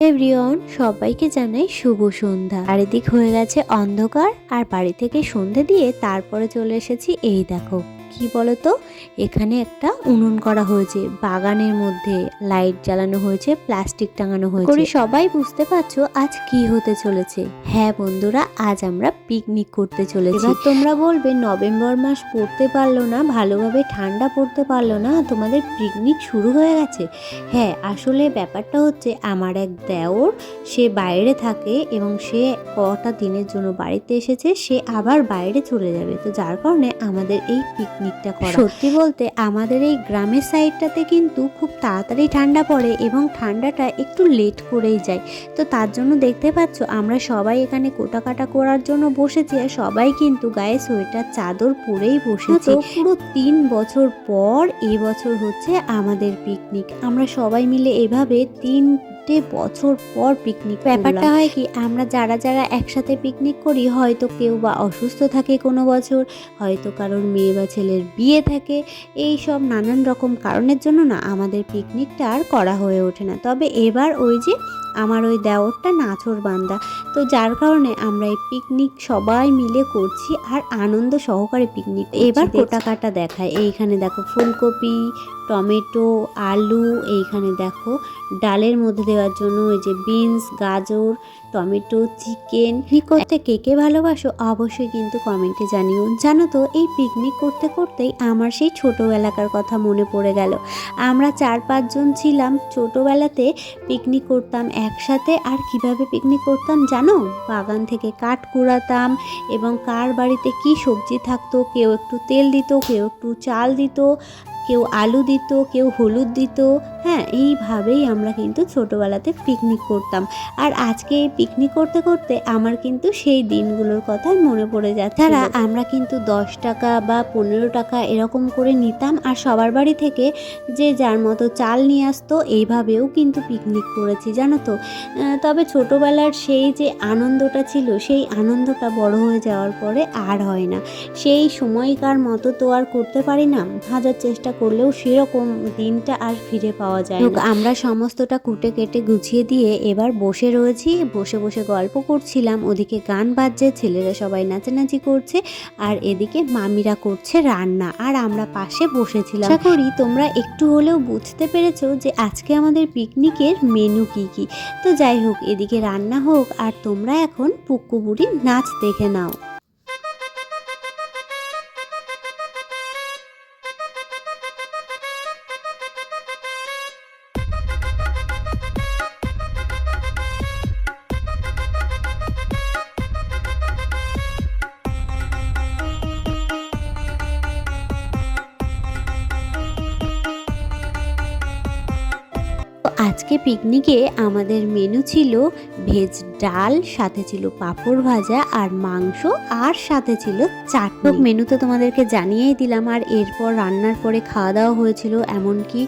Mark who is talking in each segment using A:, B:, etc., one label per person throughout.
A: Everyone সবাইকে জানাই শুভ সন্ধ্যা। চারিদিক হয়ে গেছে অন্ধকার, আর বাড়ি থেকে সন্ধে দিয়ে তারপরে চলে এসেছি এই দেখো। কি বলতো? এখানে একটা উনুন করা হয়েছে বাগানের মধ্যে লাইট জ্বালানো হয়েছে প্লাস্টিক টাঙানো হয়েছে। করি সবাই বুঝতে পারছ আজ কি হতে চলেছে। হ্যাঁ বন্ধুরা আজ আমরা পিকনিক করতে চলেছি। এবার তোমরা বলবে নভেম্বর মাস পড়তে পারল না ভালোভাবে ঠান্ডা পড়তে পারল না তোমাদের পিকনিক শুরু হয়ে গেছে। হ্যাঁ আসলে ব্যাপারটা হচ্ছে আমার এক দেওর সে বাইরে থাকে এবং সে কটা দিনের জন্য বাড়িতে এসেছে সে আবার বাইরে চলে যাবে। তো যার কারণে আমাদের এই পিকনিকটা করা। সত্যি বলতে আমাদের এই গ্রামের সাইডটাতে কিন্তু খুব তাড়াতাড়ি ঠান্ডা পড়ে এবং ঠান্ডাটা একটু লেট করেই যায়। তো তার জন্য দেখতে পাচ্ছ আমরা সবাই এখানে কোটা কাটা করার জন্য বসেছি আর সবাই কিন্তু গায়ে সোয়েটার চাদর পরেই বসেছি। পুরো তিন বছর পর এবছর হচ্ছে আমাদের পিকনিক আমরা সবাই মিলে এভাবে তিনটে বছর পর পিকনিক ব্যাপারটা হয় কি, আমরা যারা যারা একসাথে পিকনিক করি, হয়তো কেউ বা অসুস্থ থাকে কোনো বছর, হয়তো কারোর মেয়ে বা ছেলের বিয়ে থাকে, এই সব নানান রকম কারণের জন্য না আমাদের পিকনিকটা আর করা হয়ে ওঠে না। তবে এবার ওই যে আমার ওই দেওরটা নাছর বান্দা। তো যার কারণে আমরা এই পিকনিক সবাই মিলে করছি আর আনন্দ সহকারে পিকনিক এবার কোটা কাটা দেখায়। এইখানে দেখো ফুলকপি টমেটো আলু এইখানে দেখো ডালের মধ্যে দেওয়ার জন্য ওই যে বিনস গাজর টমেটো চিকেন করতে কে কে ভালোবাসো অবশ্যই কিন্তু কমেন্টে জানিও। জানো তো এই পিকনিক করতে করতেই আমার সেই ছোটোবেলাকার কথা মনে পড়ে গেল। আমরা চার পাঁচজন ছিলাম ছোটোবেলাতে পিকনিক করতাম একসাথে আর কীভাবে পিকনিক করতাম জানো? বাগান থেকে কাঠ কুড়াতাম এবং কার বাড়িতে কি সবজি থাকতো, কেউ একটু তেল দিত, কেউ একটু চাল দিত। কেউ আলু দিত কেউ হলুদ দিত। হ্যাঁ এইভাবেই আমরা কিন্তু ছোটোবেলাতে পিকনিক করতাম। আর আজকে এই পিকনিক করতে করতে আমার কিন্তু সেই দিনগুলোর কথা মনে পড়ে যাচ্ছে তারা আমরা কিন্তু দশ টাকা বা পনেরো টাকা এরকম করে নিতাম। আর সবার বাড়ি থেকে যে যার মতো চাল নিয়ে আসতো এইভাবেও কিন্তু পিকনিক করেছি জানো তো? তবে ছোটোবেলার সেই যে আনন্দটা ছিল সেই আনন্দটা বড় হয়ে যাওয়ার পরে আর হয় না। সেই সময়কার মতো তো আর করতে পারি না। হাজার চেষ্টা করলেও সেরকম দিনটা আর ফিরে পাওয়া যায় না। আমরা সমস্তটা কুটে কেটে গুছিয়ে দিয়ে এবার বসে রয়েছি বসে বসে গল্প করছিলাম ওদিকে গান বাজছে ছেলেরা সবাই নাচানাচি করছে আর এদিকে মামিরা করছে রান্না আর আমরা পাশে বসেছিলাম। আশা করি তোমরা একটু হলেও বুঝতে পেরেছ যে আজকে আমাদের পিকনিকের মেনু কি কি। তো যাই হোক এদিকে রান্না হোক আর তোমরা এখন পুক্কু বুড়ির নাচ দেখে নাও। আজকে পিকনিকে আমাদের মেনু ছিল ভেজ ডাল সাথে ছিল পাঁপড় ভাজা আর মাংস আর সাথে ছিল চাটনি। মেনু তো তোমাদেরকে জানিয়েই দিলাম আর এরপর রান্নার পরে খাওয়া দাওয়া হয়েছিল এমনকি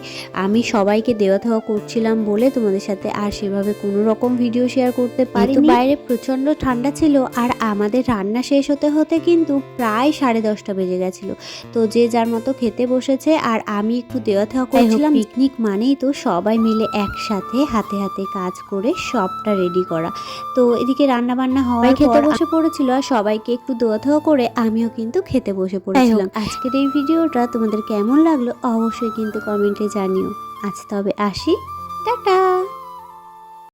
A: আমি সবাইকে দেওয়া থাওয়া করছিলাম বলে তোমাদের সাথে আর সেভাবে কোনো রকম ভিডিও শেয়ার করতে পারি বাইরে প্রচণ্ড ঠান্ডা ছিল আর আমাদের রান্না শেষ হতে হতে কিন্তু প্রায় সাড়ে দশটা বেজে গেছিল। তো যে যার মতো খেতে বসেছে আর আমি একটু দেওয়া থাওয়া করছিলাম। পিকনিক মানেই তো সবাই মিলে একসাথে হাতে হাতে কাজ করে সবটা রেডি করা। তো এদিকে রান্না বান্না হওয়ার খেতে বসে পড়েছিল আর সবাইকে একটু দোয়া ধোয়া করে আমিও কিন্তু খেতে বসে পড়েছিলাম। আজকের এই ভিডিওটা তোমাদের কেমন লাগল অবশ্যই কিন্তু কমেন্টে জানিও। আজ তবে আসি। টাটা!